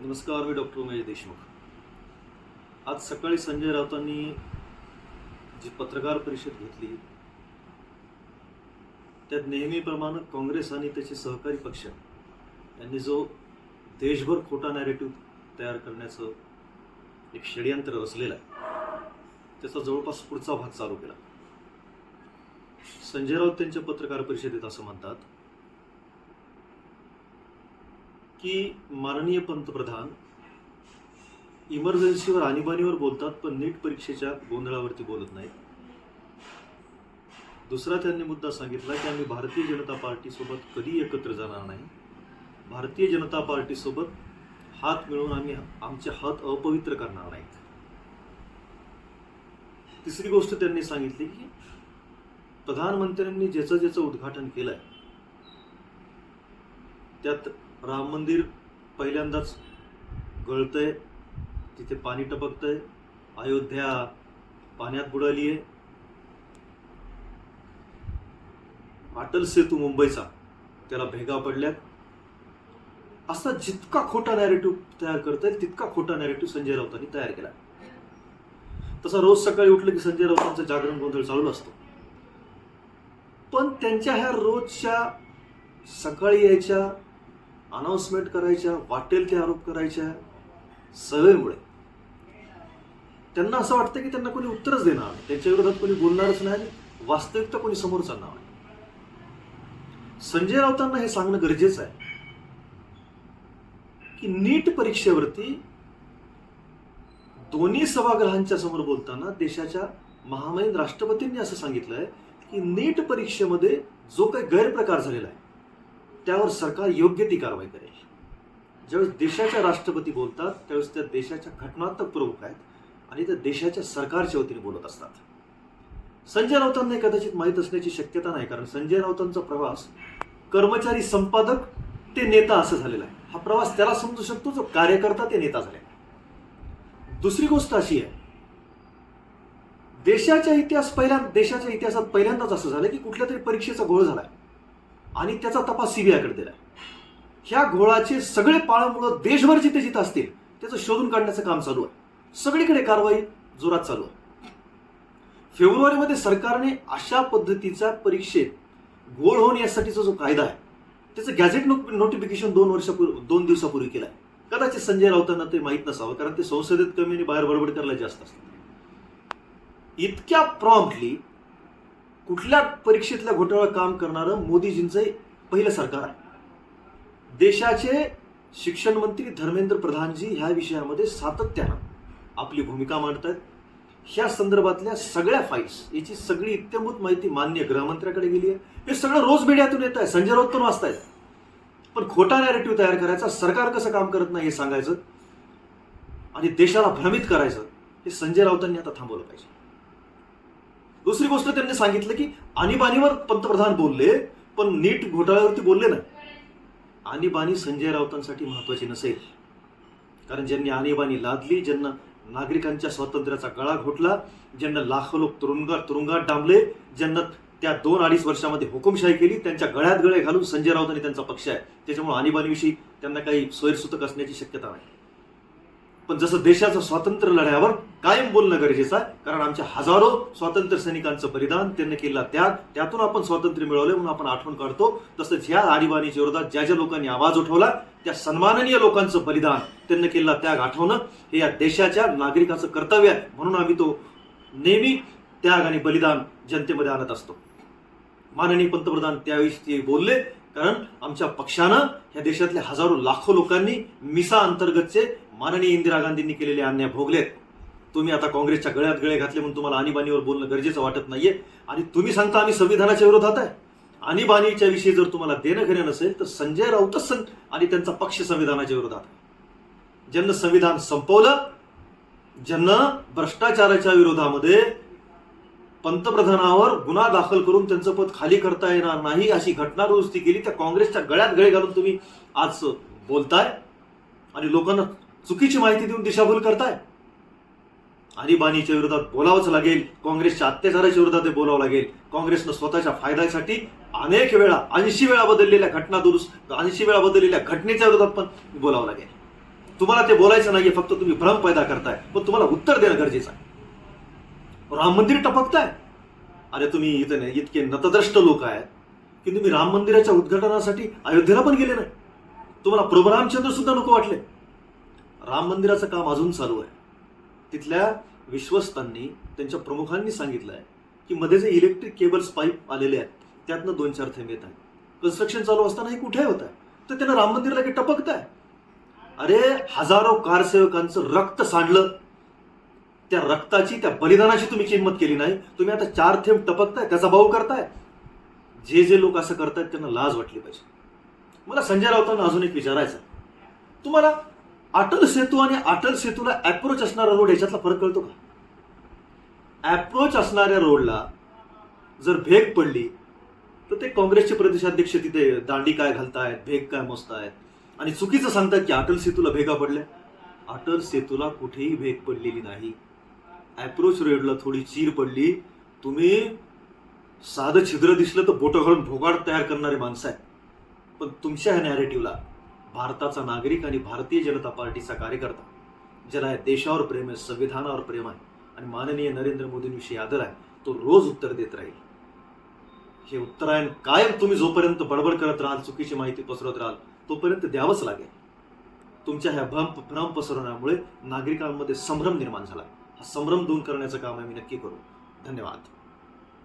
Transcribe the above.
नमस्कार मी डॉक्टर उमेश देशमुख. आज सकाळी संजय राऊतांनी जी पत्रकार परिषद घेतली त्यात नेहमीप्रमाणे काँग्रेस आणि त्याचे सहकारी पक्ष यांनी जो देशभर खोटा नॅरेटिव्ह तयार करण्याचं एक षडयंत्र रचलेलं आहे त्याचा जवळपास पुढचा भाग चालू केला. संजय राऊत त्यांच्या पत्रकार परिषदेत असं म्हणतात की माननीय पंतप्रधान इमर्जन्सीवर आणीबाणीवर बोलतात पण नीट परीक्षेच्या गोंधळावरती बोलत नाहीत. दुसरा त्यांनी मुद्दा सांगितला की आम्ही भारतीय जनता पार्टीसोबत कधी एकत्र जाणार नाही. भारतीय जनता पार्टीसोबत हात मिळवून आम्ही आमचे हात अपवित्र करणार नाहीत. तिसरी गोष्ट त्यांनी सांगितली की प्रधानमंत्र्यांनी ज्याचं ज्याचं उद्घाटन केलंय त्यात राम मंदिर पहिल्यांदाच गळतंय. तिथे पाणी टपकतंय. अयोध्या पाण्यात बुडाली आहे अटल सेतू मुंबईचा त्याला भेगा पडल्यात. असा जितका खोटा नॅरेटिव्ह तयार करता येईल तितका खोटा नॅरेटिव्ह संजय राऊतांनी तयार केला तसा रोज सकाळी उठलं की संजय राऊतांचा जागरण गोंधळ चालू असतो. पण त्यांच्या ह्या रोजच्या सकाळी यायच्या अनाऊन्समेंट करायच्या वाटेल ते आरोप करायच्या सवयीमुळे त्यांना असं वाटतं की त्यांना कोणी उत्तरच देणार त्याच्या त्यांच्या विरोधात कोणी बोलणारच नाही वास्तविकता कोणी समोर चालणार नाही. संजय राऊतांना हे सांगणं गरजेचं आहे की नीट परीक्षेवरती दोन्ही सभागृहांच्या समोर बोलताना देशाच्या महामहिम राष्ट्रपतींनी असं सांगितलंय की नीट परीक्षेमध्ये जो काही गैरप्रकार झालेला आहे त्यावर सरकार योग्य ती कारवाई करेल. ज्यावेळेस देशाच्या राष्ट्रपती बोलतात त्यावेळेस त्या देशाच्या घटनात्मक प्रमुख आहेत आणि त्या देशाच्या सरकारच्या वतीने बोलत असतात. संजय राऊतांना कदाचित माहीत असण्याची शक्यता नाही कारण संजय राऊतांचा प्रवास कर्मचारी संपादक ते नेता असं झालेला आहे. हा प्रवास त्याला समजू शकतो जो कार्यकर्ता ते नेता झालेला दुसरी गोष्ट अशी आहे देशाच्या इतिहास पहिल्या देशाच्या इतिहासात पहिल्यांदाच असं झालं की कुठल्या तरी परीक्षेचा घोळ झालाय. आणि त्याचा तपास सीबीआयकडे दिलाय. ह्या घोळाचे सगळे पाळमुळं देशभर जिथे जिथे असतील त्याचं शोधून काढण्याचं काम चालू आहे. सगळीकडे कारवाई जोरात चालू आहे. फेब्रुवारीमध्ये सरकारने अशा पद्धतीचा परीक्षेत घोळ होऊन यासाठीचा जो कायदा आहे त्याचं गॅझेट नोटिफिकेशन दोन वर्षापूर्वी दोन दिवसापूर्वी केलं आहे कदाचित संजय राऊतांना ते माहीत नसावं कारण ते संसदेत कमी आणि बाहेर बडबड करायला जास्त असतात. इतक्या प्रॉम्प्टली कुठल्या परीक्षेतल्या घोटाळा काम करणारं मोदीजींचं पहिलं सरकार आहे. देशाचे शिक्षण मंत्री धर्मेंद्र प्रधानजी ह्या विषयामध्ये सातत्यानं आपली भूमिका मांडत आहेत ह्या संदर्भातल्या सगळ्या फाईल्स याची सगळी इत्यंभूत माहिती मान्य गृहमंत्र्याकडे गेली आहे. हे सगळं रोज मीडियातून येत आहे संजय राऊत पण वाचतायत. पण खोटा नॅरेटिव्ह तयार करायचा सरकार कसं काम करत नाही हे सांगायचं आणि देशाला भ्रमित करायचं हे संजय राऊतांनी आता थांबवलं पाहिजे. दुसरी गोष्ट त्यांनी सांगितलं की आणीबाणीवर पंतप्रधान बोलले पण नीट घोटाळ्यावरती बोलले ना आणीबाणी संजय राऊतांसाठी महत्वाची नसेल. कारण ज्यांनी आणीबाणी लादली ज्यांना नागरिकांच्या स्वातंत्र्याचा गळा घोटला ज्यांना लाखो लोक तुरुंगात तुरुंगात डांबले ज्यांना त्या दोन अडीच वर्षामध्ये हुकुमशाही केली त्यांच्या गळ्यात गळे घालून संजय राऊत आणि त्यांचा पक्ष आहे. त्याच्यामुळे आणीबाणीविषयी त्यांना काही सोयरसूतक असण्याची शक्यता नाही. पण जसं देशाचं स्वातंत्र्य लढ्यावर कायम बोलणं गरजेचं आहे कारण आमच्या हजारो स्वातंत्र्य सैनिकांचं बलिदान त्यांनी केला त्याग त्यातून आपण स्वातंत्र्य मिळवले म्हणून आपण आठवण काढतो. तसंच ह्या आणीबाणीच्या विरोधात ज्या ज्या लोकांनी आवाज उठवला त्या सन्माननीय लोकांचं बलिदान त्यांनी केलेला त्याग आठवणं हे या देशाच्या नागरिकाचं कर्तव्य आहे. म्हणून आम्ही तो नेहमी त्याग आणि बलिदान जनतेमध्ये आणत असतो. माननीय पंतप्रधान त्यावेळी ते बोलले कारण आमच्या पक्षानं ह्या देशातल्या हजारो लाखो लोकांनी मिसा अंतर्गतचे माननीय इंदिरा गांधींनी केलेले अन्याय भोगलेत. तुम्ही आता काँग्रेसच्या गळ्यात गळे घातले म्हणून तुम्हाला आणीबाणीवर बोलणं गरजेचं वाटत नाहीये. आणि तुम्ही सांगता आम्ही संविधानाच्या विरोधात आहे. आणीबाणीच्या विषयी जर तुम्हाला देणं घेणं नसेल तर संजय राऊतच सं- आणि त्यांचा पक्ष संविधानाच्या विरोधात. आहे ज्यांना संविधान संपवलं ज्यांना भ्रष्टाचाराच्या विरोधामध्ये पंतप्रधानावर गुन्हा दाखल करून त्यांचं पद खाली करता येणार नाही अशी घटना दुरुस्ती केली त्या काँग्रेसच्या गळ्यात गळे घालून तुम्ही आज बोलताय आणि लोकांना चुकीची माहिती देऊन दिशाभूल करताय. आणीबाणीच्या विरोधात बोलावंच लागेल काँग्रेसच्या अत्याचाराच्या विरोधात ते बोलावं लागेल. काँग्रेसनं स्वतःच्या फायद्यासाठी अनेक वेळा ऐंशी वेळा बदललेल्या घटना दुरुस्त ऐंशी वेळा बदललेल्या घटनेच्या विरोधात पण बोलावं लागेल. तुम्हाला ते बोलायचं नाहीये फक्त तुम्ही भ्रम पैदा करताय. पण तुम्हाला उत्तर देणं गरजेचं आहे. राम मंदिर टपकताय? अरे तुम्ही इथे नाही इतके नतद्रष्ट लोक आहेत की तुम्ही राम मंदिराच्या उद्घाटनासाठी अयोध्येला पण गेले नाही. तुम्हाला प्रभू रामचंद्र सुद्धा नको वाटले. राम मंदिराचं काम अजून चालू आहे. तिथल्या विश्वस्तांनी त्यांच्या प्रमुखांनी सांगितलं आहे की मध्ये जे इलेक्ट्रिक केबल्स पाईप आलेले आहेत त्यातनं दोन चार थेंब येत आहेत. कन्स्ट्रक्शन चालू असताना हे कुठे होत आहे. तर त्यांना राम मंदिरला की टपकत आहे अरे हजारो कारसेवकांचं रक्त सांडलं. त्या रक्ताची त्या बलिदानाची तुम्ही किंमत केली नाही. तुम्ही आता चार थेंब टपकताय त्याचा भाऊ करताय. जे जे लोक असं करतायत त्यांना लाज वाटली पाहिजे. मला संजय राऊतांना अजून एक विचारायचं तुम्हाला अटल सेतू आणि अटल सेतूला अप्रोच असणारा रोड याच्यातला फरक कळतो का? अप्रोच असणाऱ्या रोडला जर भेग पडली तर ते काँग्रेसचे प्रदेशाध्यक्ष तिथे दांडी काय घालतायत भेग काय मोजतायत? आणि चुकीचं सांगतात की अटल सेतूला भेगा पडल्या. अटल सेतूला कुठेही भेग पडलेली नाही. ॲप्रोच रेडला थोडी चीर पडली. तुम्ही साधं छिद्र दिसलं तर बोटं घालून भोगाड तयार करणारे माणसं आहेत. पण तुमच्या ह्या नॅरेटिव्हला भारताचा नागरिक आणि भारतीय जनता पार्टीचा कार्यकर्ता ज्याला देशावर प्रेम आहे संविधानावर प्रेम आहे आणि माननीय नरेंद्र मोदींविषयी आदर आहे तो रोज उत्तर देत राहील. हे उत्तरायण कायम तुम्ही जोपर्यंत बडबड करत राहाल चुकीची माहिती पसरवत राहाल तोपर्यंत द्यावंच लागेल. तुमच्या ह्या भ्रम भ्रम पसरवण्यामुळे नागरिकांमध्ये संभ्रम निर्माण झाला. हा संभ्रम दूर करण्याचं काम आम्ही नक्की करू. धन्यवाद.